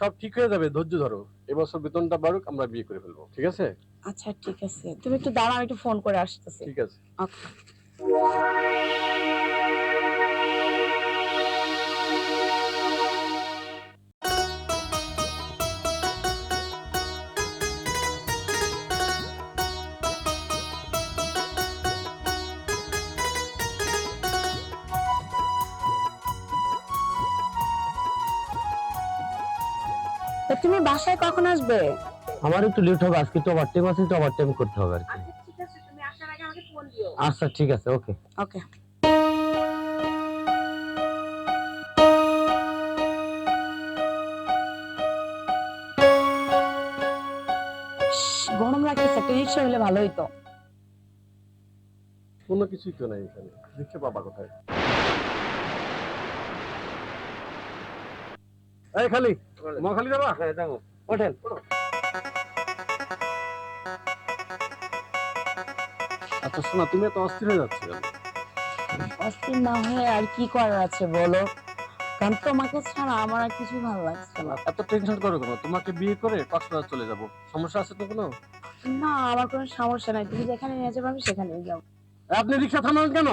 সব ঠিক হয়ে যাবে ধৈর্য ধরো। এবছর বেতনটা বাড়ুক আমরা বিয়ে করে ফেলব ঠিক আছে? আচ্ছা ঠিক আছে। তুমি একটু দাঁড়াও একটু ফোন করে আসতেছি। ঠিক আছে। তা তুমি বাসায় কখন আসবে? আমার একটু লেট হবে আজকে তো ওভার টাইম আছে তো ওভার টাইম করতে হবে আর কি। ঠিক আছে তুমি আসার আগে আমাকে ফোন দিও। আচ্ছা ঠিক আছে ওকে। ওকে গরম লাগতেছে একটা রিক্সা হলে ভালো হইতো। কোনো কিছুই তো নাই এখানে। রিক্সা পাবা কোথায়? এই খালি। মহাখালী যাবা হ্যাঁ যাব ওঠেন। আচ্ছা শোনা তুমি এত অস্থির হয়ে যাচ্ছ অস্থির না হয়ে আর কি করার আছে বলো? কারণ তোমাকে ছাড়া আমার আর কিছু ভালো লাগছে না। এত টেনশন করো কেন? তোমাকে বিয়ে করে কক্সবাজার চলে যাব। সমস্যা আছে তো কোনো? না আমার কোনো সমস্যা নাই। তুমি যেখানে নিয়ে যাবে আমি সেখানে যাব। আপনি রিক্সা থামান কেন?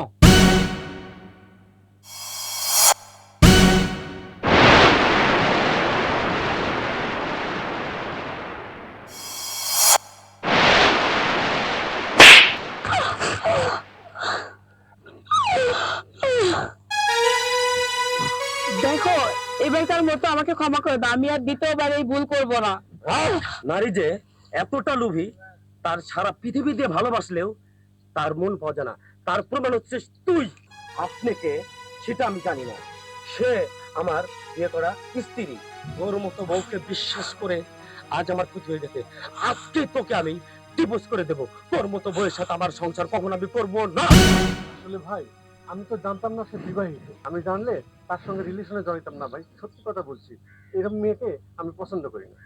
দেখো এবারকার মতো আমাকে ক্ষমা করে দাও, আমি আর দ্বিতীয়বার এই ভুল করব না। নারী যে এতটা তার সারা পৃথিবী দিয়ে ভালোবাসলেও তার মন না। তার প্রমাণ হচ্ছে তুই। আপনাকে সেটা আমি জানি না। সে আমার বিয়ে করা স্ত্রী। ওর মতো বউকে বিশ্বাস করে আজ আমার ক্ষতি হয়ে গেছে। আজকে তোকে আমি ডিভোর্স করে দেব। তোর মতো বউয়ের সাথে আমার সংসার কখন আমি করব না। আসলে ভাই আমি তো জানতাম না সে বিবাহিত। আমি জানলে তার সঙ্গে রিলেশনে জড়িতাম না ভাই, সত্যি কথা বলছি। এরকম মেয়েকে আমি পছন্দ করি না।